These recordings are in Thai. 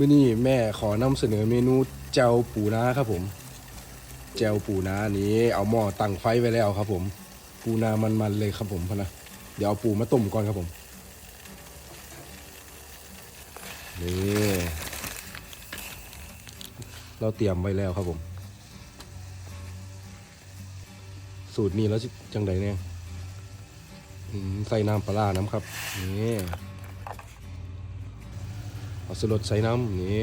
มื่อนี้แม่ขอนำเสนอเมนูเจ้าปูนาครับผม เจ้าปูนานี้เอาหม้อตั้งไฟไว้แล้วครับ ผม ปูนามันๆเลยครับผมพนะเดี๋ยวเอาปูมาต้มก่อนครับผมนี่เราเตรียมไว้แล้วครับผม สูตรนี้แล้วจังไดเนี่ยใส่น้ำปลาร้าน้ำครับนี่ เอาสลดใส่น้ำนี่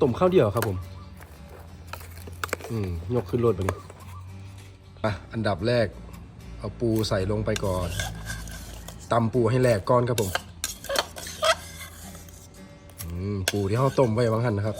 ต้มข้าวเดียวครับผม อืม ยกขึ้นรถไปนี่อะ อันดับแรก เอาปูใส่ลงไปก่อนตำปูให้แหลกก้อนครับผม อืม ปูที่เขาต้มไว้บางหันนะครับ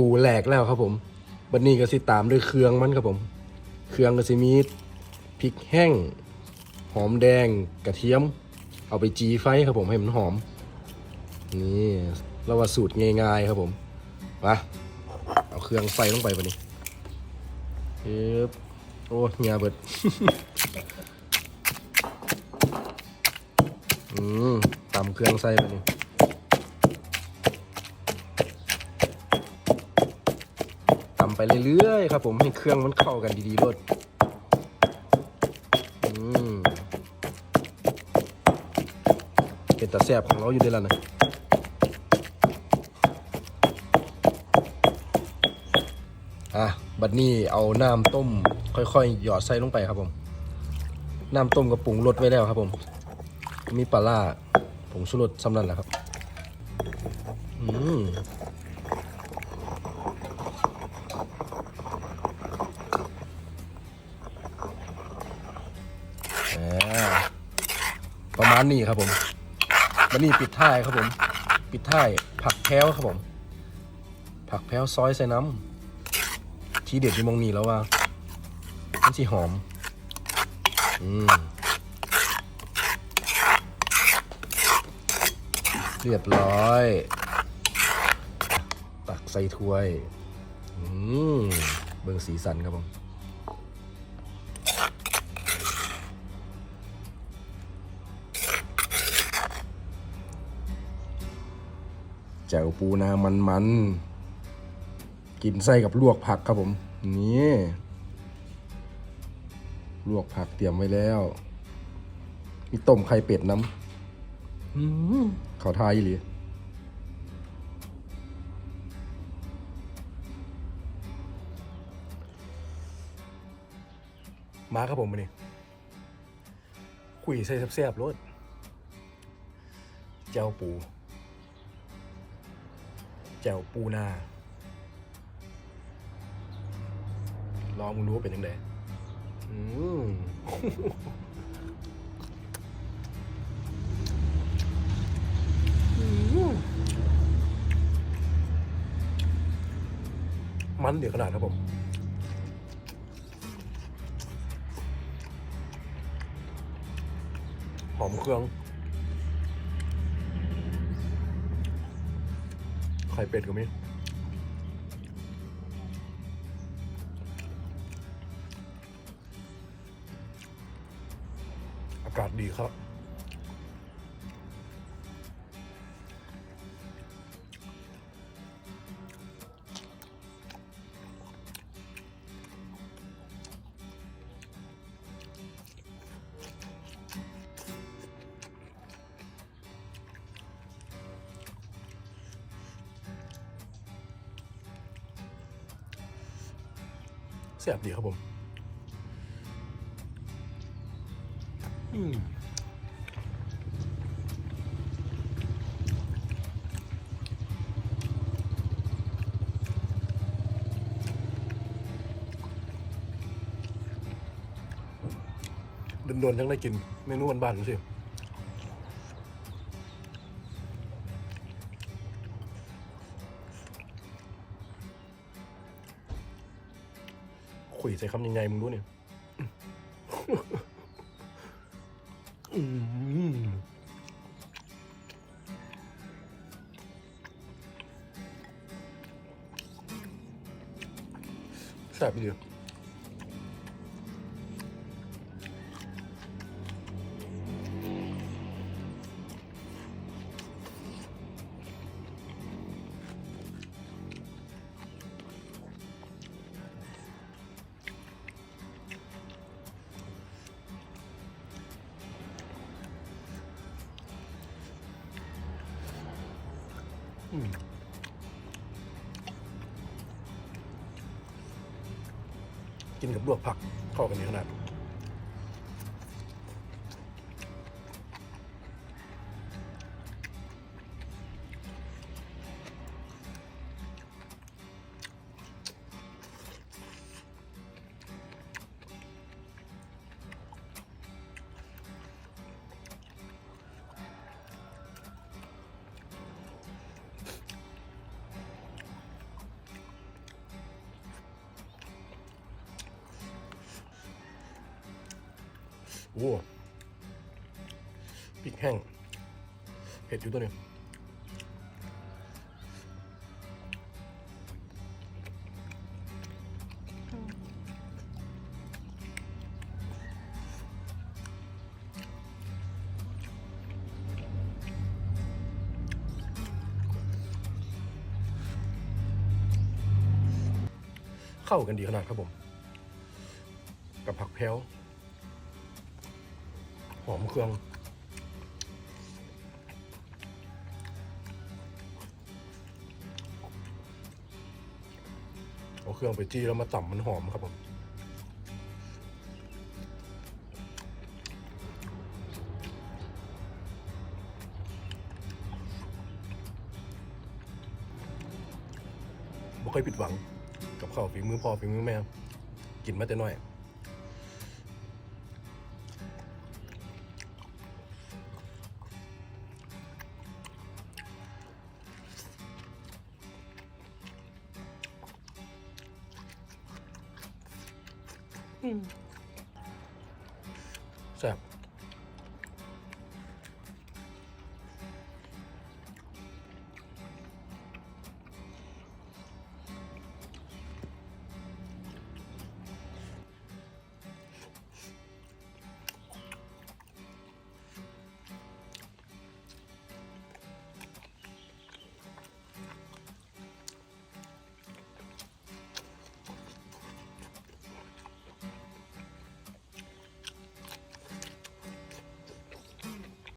ปูแหลกแล้วครับผมบันนี้ก็สิตามด้วยเครื่องมันครับผม เครื่องก็สิมีพริกแห้ง หอมแดงกระเทียม เอาไปจีไฟครับผมให้มันหอม นี่เราว่าสูตรง่ายๆครับผมมาเอาเครื่องใส่ลงไปบันนี้ปึ๊บโอ้เงียเบิดอืมตำเครื่องใส่บันนี้ ตำ ไปเรื่อยๆครับผมให้เครื่องมันเข้ากันดีๆรสอืมเป็นตาแซบของเราอยู่ด้วยแล้วนะอะ บัดนี้เอาน้ำต้ม ค่อยๆ หยอดใส่ลงไปครับผม น้ำต้มกับปรุงรสไว้แล้วครับผม มีปลาล่าผงชูรสสำนันแหละครับ อืม ประมาณนี้ครับผมวันนี้ปิดท้ายครับผม ปิดท้ายผักแพ้วครับผม ผักแพ้วซอยใส่น้ำทีเด็ดที่มองนี่แล้วว่ามันสิหอม อืมเรียบร้อย ตักใส่ถ้วย อืมเบิ่งสีสันครับผม แจ่วปูนามันมันๆกินไส้กับลวกผักครับผม นี่ลวกผักเตรียมไว้แล้ว มีต้มไข่เป็ดน้ำอื้อหือเขาทายอีหลีมาครับผมมานี่คุยใส่แซ่บๆรสเจ้าปู แจ่วปูนาลองมึงรู้ว่าเป็นยังไงอืมมันเดี๋ยวขนาดครับผมหอมเครื่อง ข่เป็ดก็มีอากาศดีครับ แซ่บดีครับผมอืมโดนๆทั้งได้กินเมนูบ้านๆดูสิ คุยใส่คำยังไงมึงรู้เนี่ยอืมแซ่บดี กินกับลวกผักเข้ากันดีขนาด โอ้พริกแห้งเผ็ดอยู่ตัวนึงเข้ากันดีขนาดครับผม กับผักแพ้ว หอมเครื่อง เอาเครื่องไปจี้แล้วมาต่ำมันหอมครับผมบ่เคยผิดหวัง กับข้าวฝีมือพ่อฝีมือแม่ กินมาแต่น้อย แซ่บ